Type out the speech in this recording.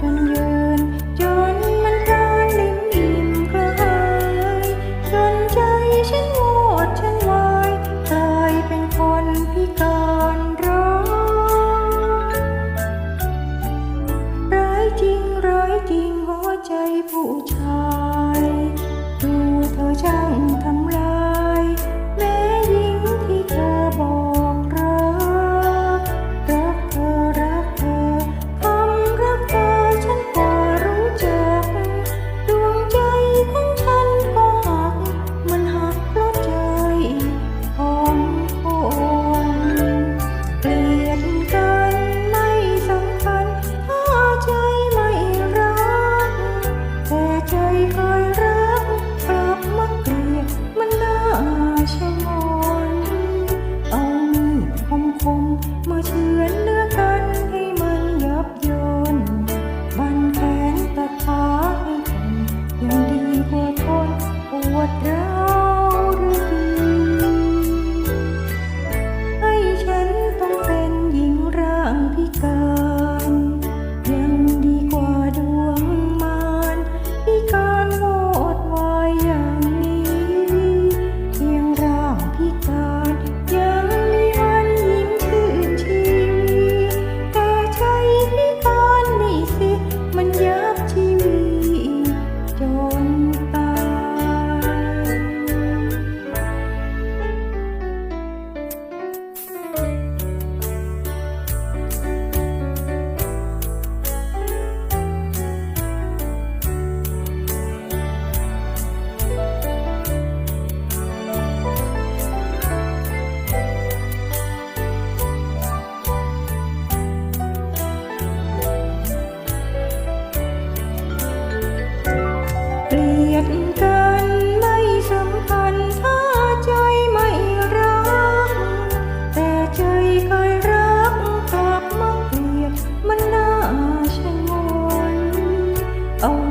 จนยืน จนมันพรานลิ้มอิ่มกระหายจนใจฉันโหดฉันวายกลายเป็นคนพิการร้ายร้จริงร้จริงหัวใจผู้ชาย ดูเธอช่างทำ ลั